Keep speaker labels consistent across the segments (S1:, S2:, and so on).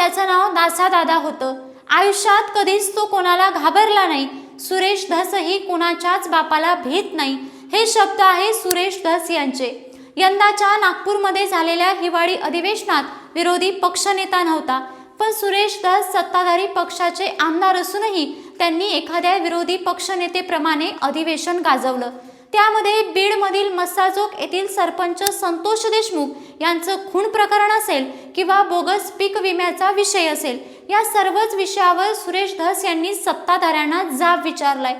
S1: त्याचं नाव दासा दादा होतं. आयुष्यात कधीच तो कोणाला घाबरला नाही. सुरेश धसही कोणाच्याच बापाला भीत नाही. हे शब्द आहे सुरेश धस यांचे. यंदाच्या नागपूरमध्ये झालेल्या हिवाळी अधिवेशनात विरोधी पक्षनेता नव्हता. पण सुरेश धस सत्ताधारी पक्षाचे आमदार असूनही त्यांनी एखाद्या विरोधी पक्षनेतेप्रमाणे अधिवेशन गाजवलं. त्यामध्ये बीडमधील मस्साजोग येथील सरपंच संतोष देशमुख यांचं खून प्रकरण असेल किंवा बोगस पीक विम्याचा विषय असेल या सर्वच विषयावर सुरेश धस यांनी सत्ताधाऱ्यांना जाब विचारलाय.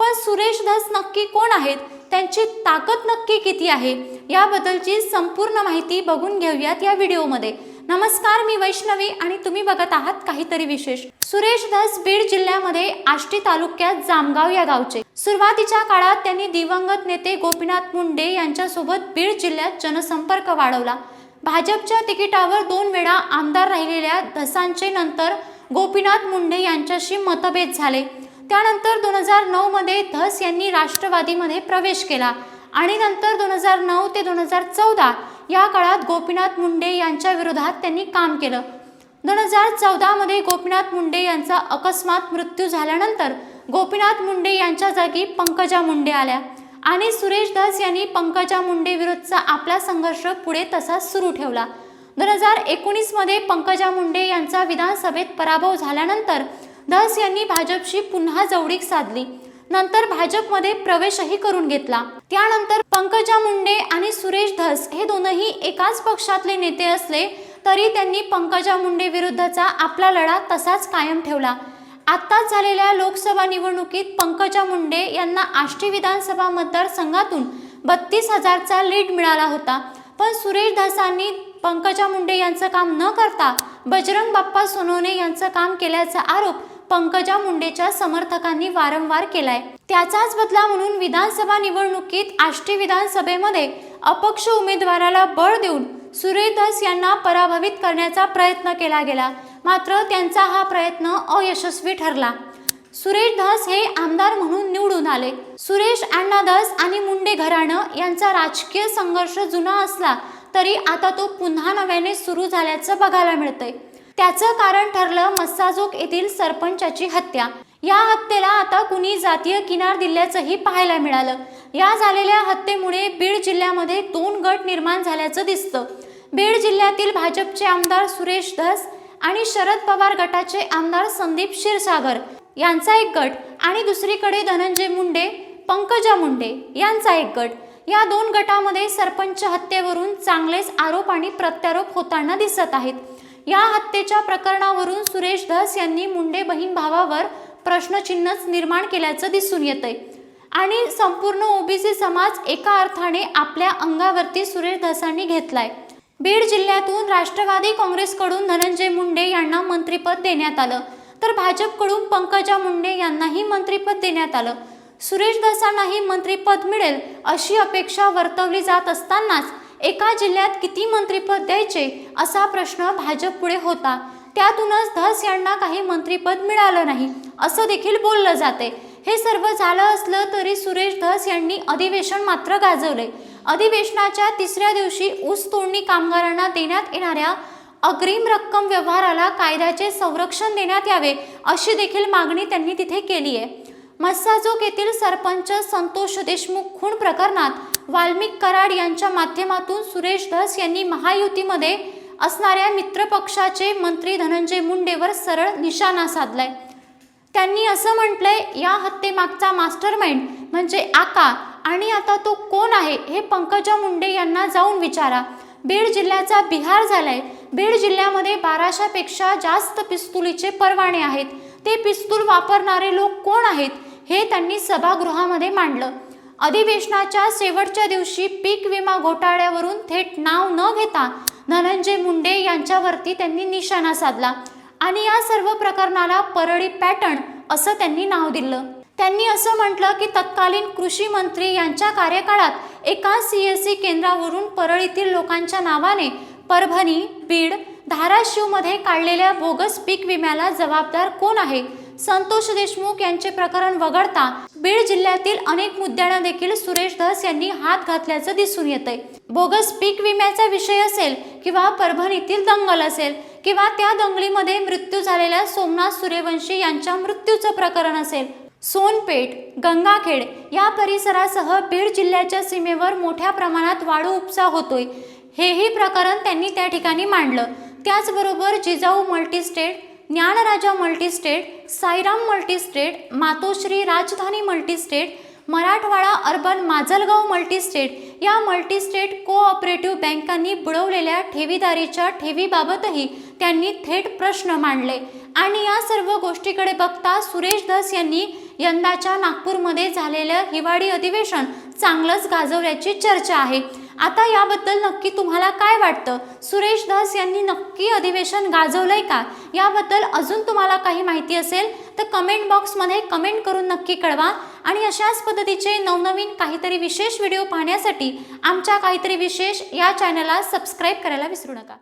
S1: पण सुरेश धस नक्की कोण आहेत? त्यांची ताकद नक्की किती आहे? याबद्दलची संपूर्ण माहिती बघून घेऊयात या व्हिडिओमध्ये. नमस्कार मी वैष्णवी आणि तुम्ही बघत आहात काहीतरी विशेष. सुरेश धस बीड जिल्ह्यामध्ये आष्टी तालुक्यात जामगाव या गावचे. सुरुवातीच्या काळात त्यांनी दिवंगत नेते गोपीनाथ मुंडे यांच्यासोबत बीड जिल्ह्यात जनसंपर्क वाढवला. भाजपच्या तिकिटावर दोन वेळा आमदार राहिलेल्या धसांचे नंतर गोपीनाथ मुंडे यांच्याशी मतभेद झाले. त्यानंतर दोन हजार नऊ मध्ये धस यांनी राष्ट्रवादीमध्ये प्रवेश केला आणि नंतर दोन हजार नऊ ते दोन हजार चौदा या काळात गोपीनाथ मुंडे यांच्या विरोधात त्यांनी काम केलं. दोन हजार चौदामध्ये गोपीनाथ मुंडे यांचा अकस्मात मृत्यू झाल्यानंतर गोपीनाथ मुंडे यांच्या जागी पंकजा मुंडे आल्या आणि सुरेश दास यांनी पंकजा मुंडे विरुद्धचा आपला संघर्ष पुढे तसाच सुरू ठेवला. दोन हजार एकोणीसमध्ये पंकजा मुंडे यांचा विधानसभेत पराभव झाल्यानंतर दास यांनी भाजपशी पुन्हा जवळीक साधली. नंतर भाजपमध्ये प्रवेशही करून घेतला. त्यानंतर पंकजा मुंडे आणि सुरेश धस हे दोनही एकाच पक्षातले नेते असले तरी त्यांनी पंकजा मुंडे विरुद्धचा आपला लढा तसाच कायम ठेवला. आत्ताच झालेल्या लोकसभा निवडणुकीत पंकजा मुंडे यांना आष्टी विधानसभा मतदारसंघातून बत्तीस हजारचा लीड मिळाला होता. पण सुरेश धसांनी पंकजा मुंडे यांचं काम न करता बजरंग बाप्पा सोनवणे यांचं काम केल्याचा आरोप पंकजा मुंडेच्या समर्थकांनी वारंवार केलाय. त्याचाच बदला म्हणून विधानसभा निवडणुकीत आष्टी विधानसभेमध्ये अपक्ष उमेदवाराला बळ देऊन सुरेश यांना पराभवित करण्याचा प्रयत्न केला गेला. मात्र त्यांचा हा प्रयत्न अयशस्वी ठरला. सुरेश धस हे आमदार म्हणून निवडून आले. सुरेश अण्णा धस आणि मुंडे घराणं यांचा राजकीय संघर्ष जुना असला तरी आता तो पुन्हा नव्याने सुरू झाल्याचं बघायला मिळतंय. त्याचं कारण ठरलं मस्साजोग येथील सरपंचाची हत्या. या हत्येला आता कुणी जातीय किनार दिल्याचंही पाहायला मिळालं. या झालेल्या हत्येमुळे बीड जिल्ह्यामध्ये दोन गट निर्माण झाल्याचं दिसतं. बीड जिल्ह्यातील भाजपचे आमदार सुरेश धस आणि शरद पवार गटाचे आमदार संदीप क्षीरसागर यांचा एक गट आणि दुसरीकडे धनंजय मुंडे पंकजा मुंडे यांचा एक गट. या दोन गटामध्ये सरपंच हत्येवरून चांगलेच आरोप आणि प्रत्यारोप होताना दिसत आहेत. या हत्येच्या प्रकरणावरून सुरेश धस यांनी मुंडे बहीण भावावर प्रश्नचिन्हच निर्माण केल्याचं दिसून येतंय. आणि संपूर्ण ओबीसी समाज एका अर्थाने आपल्या अंगावरती सुरेश धसांनी घेतलाय. बीड जिल्ह्यातून राष्ट्रवादी काँग्रेसकडून धनंजय मुंडे यांना मंत्रिपद देण्यात आलं. तर भाजपकडून पंकजा मुंडे यांनाही मंत्रिपद देण्यात आलं. सुरेश धसांनाही मंत्रिपद मिळेल अशी अपेक्षा वर्तवली जात असतानाच एका जिल्ह्यात किती मंत्रिपद द्यायचे असा प्रश्न भाजपपुढे होता. त्यातूनच धस यांना काही मंत्रिपद मिळालं नाही असं देखील बोललं जाते. हे सर्व झालं असलं तरी सुरेश धस यांनी अधिवेशन मात्र गाजवले. अधिवेशनाच्या तिसऱ्या दिवशी ऊस तोडणी कामगारांना देण्यात येणाऱ्या अग्रिम रक्कम व्यवहाराला कायद्याचे संरक्षण देण्यात यावे अशी देखील मागणी त्यांनी तिथे केली आहे मस्साजोग येथील सरपंच संतोष देशमुख खून प्रकरणात वाल्मिक कराड यांच्या माध्यमातून सुरेश धस यांनी महायुतीमध्ये असणाऱ्या मित्रपक्षाचे मंत्री धनंजय मुंडेवर सरळ निशाणा साधलाय. त्यांनी असं म्हटलंय या हत्येमागचा मास्टरमाइंड म्हणजे आका आणि आता तो कोण आहे हे पंकजा मुंडे यांना जाऊन विचारा. बीड जिल्ह्याचा बिहार झालाय. बीड जिल्ह्यामध्ये बाराशेपेक्षा जास्त पिस्तुलीचे परवाने आहेत. ते पिस्तूल वापरणारे लोक कोण आहेत? हे त्यांनी सभागृहामध्ये मांडलं. अधिवेशनाच्या शेवटच्या दिवशी पीक विमा घोटाळ्यावरून थेट नाव न घेता धनंजय मुंडे यांच्यावरती त्यांनी निशाणा साधला आणि या सर्व प्रकरणाला परळी पॅटर्न असं त्यांनी नाव दिलं. त्यांनी असं म्हटलं की तत्कालीन कृषी मंत्री यांच्या कार्यकाळात एका सी एस सी केंद्रावरून परळीतील लोकांच्या नावाने परभणी बीड धाराशिवमध्ये काढलेल्या बोगस पीक विम्याला जबाबदार कोण आहे? संतोष देशमुख यांचे प्रकरण वगळता बीड जिल्ह्यातील अनेक मुद्द्यांना देखील सुरेश धस यांनी हात घातल्याचं दिसून येतंय. बोगस पीक विम्याचा विषय असेल किंवा परभणीतील दंगल असेल किंवा त्या दंगलीमध्ये मृत्यू झालेल्या सोमनाथ सूर्यवंशी यांच्या मृत्यूचं प्रकरण असेल. सोनपेठ गंगाखेड या परिसरासह बीड जिल्ह्याच्या सीमेवर मोठ्या प्रमाणात वाळू उपसा होतोय. हेही प्रकरण त्यांनी त्या ठिकाणी मांडलं. त्याचबरोबर Jijau multistate Dnyanraja multistate Sairam multistate Matoshri Rajdhani multistate Marathwada urban Majalgaon multistate या मल्टीस्टेट कोऑपरेटिव्ह बँकांनी बुडवलेल्या ठेवीदारीच्या ठेवीबाबतही त्यांनी थेट प्रश्न मांडले. आणि या सर्व गोष्टीकडे बघता सुरेश धस यांनी यंदाच्या नागपूरमध्ये झालेलं हिवाळी अधिवेशन चांगलंच गाजवल्याची चर्चा आहे. आता याबद्दल नक्की तुम्हाला काय वाटतं? सुरेश दास यांनी नक्की अधिवेशन गाजवलंय का? याबद्दल अजून तुम्हाला काही माहिती असेल तर कमेंट बॉक्समध्ये कमेंट करून नक्की कळवा. आणि अशाच पद्धतीचे नवनवीन काहीतरी विशेष व्हिडिओ पाहण्यासाठी आमच्या काहीतरी विशेष या चॅनलला सबस्क्राईब करायला विसरू नका.